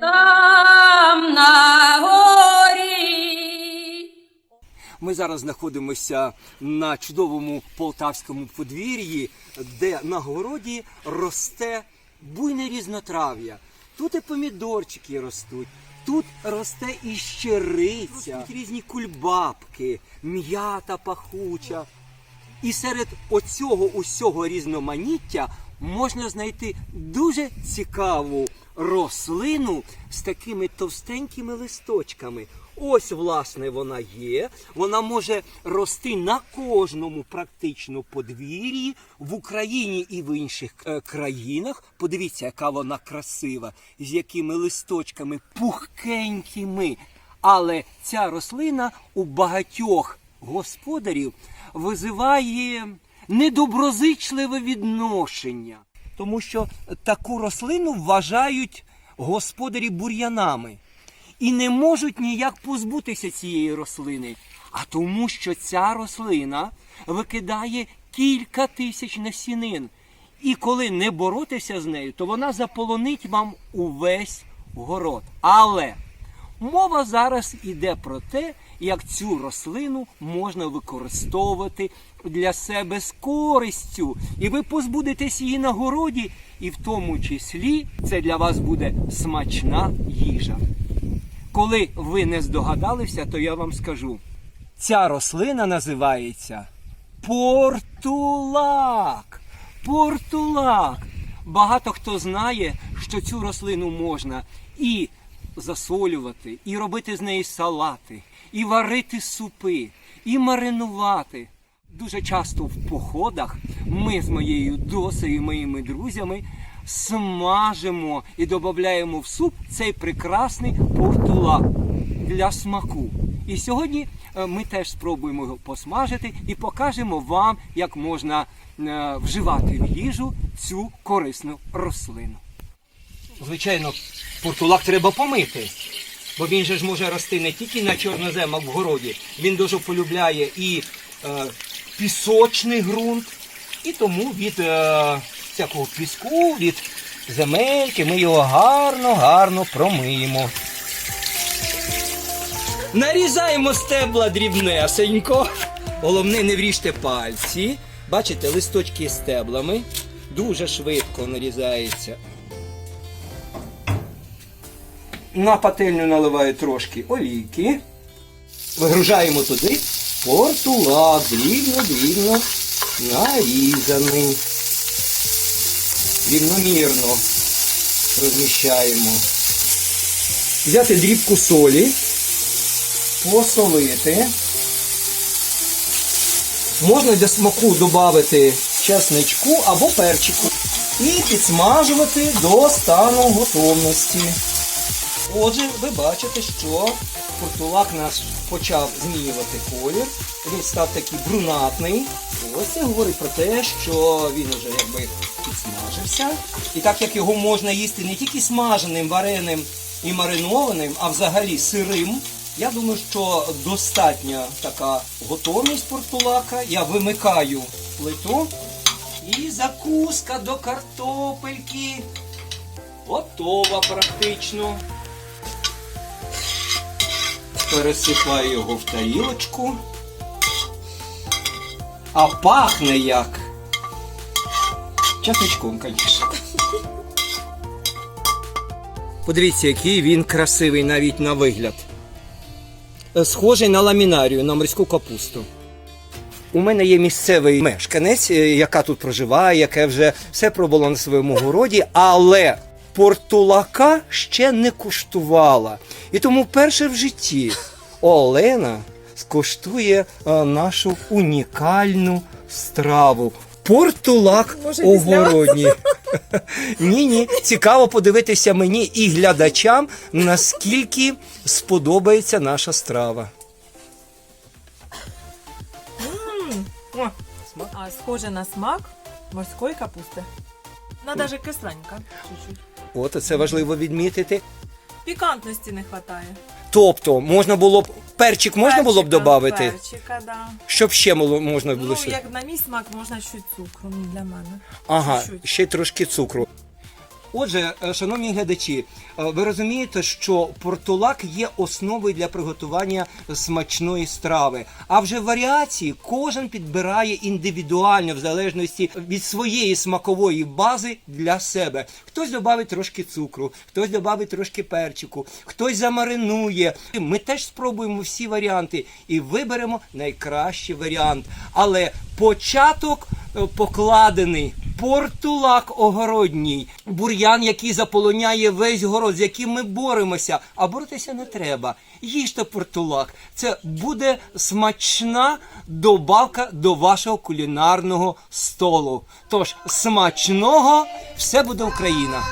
Там на горі. Ми зараз знаходимося на чудовому полтавському подвір'ї, де на городі росте буйне різнотрав'я. Тут і помідорчики ростуть, тут росте і щириця, тут різні кульбабки, м'ята пахуча. І серед оцього усього різноманіття можна знайти дуже цікаву рослину з такими товстенькими листочками. Ось, власне, вона є. Вона може рости на кожному практично подвір'ї в Україні і в інших е, країнах. Подивіться, яка вона красива, з якими листочками пухкенькими. Але ця рослина у багатьох господарів визиває недоброзичливе відношення, тому що таку рослину вважають господарі бур'янами і не можуть ніяк позбутися цієї рослини. А тому, що ця рослина викидає кілька тисяч насінин. І коли не боротися з нею, то вона заполонить вам увесь город. Але Мова зараз іде про те, як цю рослину можна використовувати для себе з користю. І ви позбудетесь її на городі, і в тому числі це для вас буде смачна їжа. Коли ви не здогадалися, то я вам скажу. Ця рослина називається портулак. Портулак. Багато хто знає, що цю рослину можна і засолювати, і робити з неї салати, і варити супи, і маринувати. Дуже часто в походах ми з моєю досею моїми друзями смажимо і додаємо в суп цей прекрасний портулак для смаку. І сьогодні е, ми теж спробуємо його посмажити і покажемо вам, як можна е, вживати в їжу цю корисну рослину. Звичайно, портулак треба помити. Бо він же ж може рости не тільки на чорноземах в городі, він дуже полюбляє і е, пісочний ґрунт, і тому від е, всякого піску, від земельки ми його гарно, гарно промиємо. Нарізаємо стебла дрібнесенько. Головне, не вріжте пальці. Бачите, листочки стеблами. Дуже швидко нарізається. На пательню наливаю трошки олійки. Вигружаємо туди портулак, дрібно-дрібно нарізаний. Рівномірно розміщаємо. Взяти дрібку солі, посолити. Можна для смаку додати чесничку або перчику. І підсмажувати до стану готовності. Отже, ви бачите, що портулак наш почав змінювати колір. Він став такий брунатний. Ось це говорить про те, що він вже якби підсмажився. І так як його можна їсти не тільки смаженим, вареним і маринованим, а взагалі сирим. Я думаю, що достатня така готовність портулака. Я вимикаю плиту. І закуска до картопельки. Готова практично. Пересипаю його в тарілочку. А пахне як. Часничком, звісно. Подивіться, який він красивий навіть на вигляд. Е, Схожий на ламінарію, на морську капусту. У мене є місцевий мешканець, е, яка тут проживає, яке вже все пробувало на своєму городі, але портулака ще не куштувала. І тому вперше в житті Олена скуштує е, нашу унікальну страву. Портулак Може, огородній. Ні, ні. Цікаво подивитися мені і глядачам, наскільки сподобається наша страва. О, а, схоже на смак морської капусти. Вона навіть кисленька. Чуть-чуть. От це важливо відмітити. Пікантності не вистачає. Тобто, можна було б перчик можна було б додати, Перчика, да. щоб ще можна було Ну, як на мій смак, можна чуть цукру ну, для мене. Ага, чуть-чуть. ще трошки цукру. Отже, е, шановні глядачі, е, ви розумієте, що портулак є основою для приготування смачної страви. А вже варіації кожен підбирає індивідуально, в залежності від своєї смакової бази для себе. Хтось додавить трошки цукру, хтось додавить трошки перчику, хтось замаринує. Ми теж спробуємо всі варіанти і виберемо найкращий варіант. Але початок е, покладений. Портулак огородній, бур'ян, який заполоняє весь город, з яким ми боремося. А боротися не треба. Їжте портулак. Це буде смачна добавка до вашого кулінарного столу. Тож смачного все буде Україна.